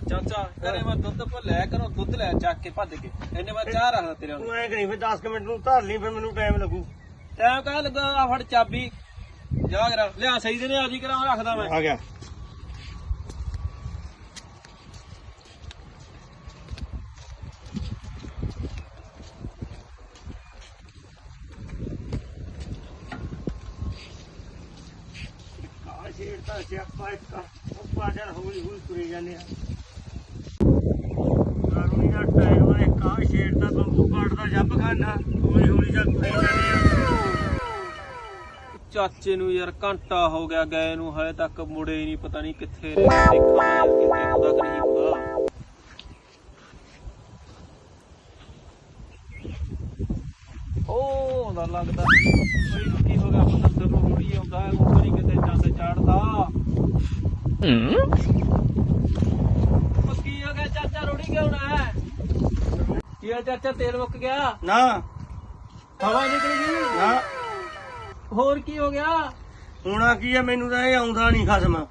ਚਾਚਾ ਘਰੇ ਮੈਂ ਦੁੱਧ ਭੁੱਲਿਆ ਕਰੋ ਦੁੱਧ ਲੈ ਚੱਕ ਕੇ ਭੱਜ ਕੇ ਇਹਨੇ ਮੈਂ ਚਾਹ ਰੱਖਦਾ ਤੇਰੇ ਤੂੰ ਨੂੰ ਐ ਕਰੀ ਫਿਰ 10 ਮਿੰਟ ਨੂੰ ਧਰ ਲਈ ਫਿਰ ਮੈਨੂੰ ਟਾਈਮ ਲੱਗੂ। ਟਾਈਮ ਕਾ ਲੱਗਾ ਆ ਫੜ ਚਾਬੀ। ਜਾ ਕਰਾ ਲਿਆ ਸਹੀ ਦੇ ਨੇ ਆਜੀ ਕਰਾ ਰੱਖਦਾ ਮੈਂ। ਆ ਗਿਆ। ਛੇੜਦਾ ਸਿਆਪਾ ਇੱਕ ਉੱਪਾ ਜਰ ਹੌਲੀ ਹੌਲੀ ਤੁਰੇ ਜਾਂਦੇ ਆ ਕਾਨੂੰਨੀ ਦਾ ਟਾਈਮ ਆ ਕਾ ਬੰਬੂ ਕਾਟਦਾ ਜੱਬ ਖਾਨਾ ਹੌਲੀ ਹੌਲੀ ਜਦ ਤੁਰੇ ਜਾਂਦੇ ਆ। ਚਾਚੇ ਨੂੰ ਯਾਰ ਘੰਟਾ ਹੋ ਗਿਆ ਗਏ ਨੂੰ ਹਲੇ ਤੱਕ ਮੁੜੇ ਹੀ ਨਹੀਂ ਪਤਾ ਨਹੀਂ ਕਿੱਥੇ ਰਹੇ ਦੇਖਾਂ ਯਾਰ ਕਿੱਥੇ ਆਉਂਦਾ ਕਿ ਨਹੀਂ ਆਉਂਦਾ ਉਹ ਆਉਂਦਾ ਲੱਗਦਾ। ਕੋਈ ਨੂੰ ਕੀ ਹੋ ਗਿਆ ਪਤੰਦਰ ਨੂੰ ਮੁੜੀ ਆਉਂਦਾ ਹੈ ਉਹ ਨਹੀਂ ਕਿਤੇ ਚੰਦ ਚਾੜਦਾ। ਪੱਕੀ ਹੋ ਗਿਆ ਚਾਚਾ ਰੋੜੀ ਕਿਉਂ ਨਾ ਹੈ? ਆ ਚਾਚਾ ਤੇਲ ਮੁੱਕ ਗਿਆ। ਨਾ। ਹਵਾ ਨਿਕਲ ਗਈ। ਨਾ। ਹੋਰ ਕੀ ਹੋ ਗਿਆ? ਹੋਣਾ ਕੀ ਆ ਮੈਨੂੰ ਤਾਂ ਇਹ ਆਉਂਦਾ ਨਹੀਂ ਖਸਮ।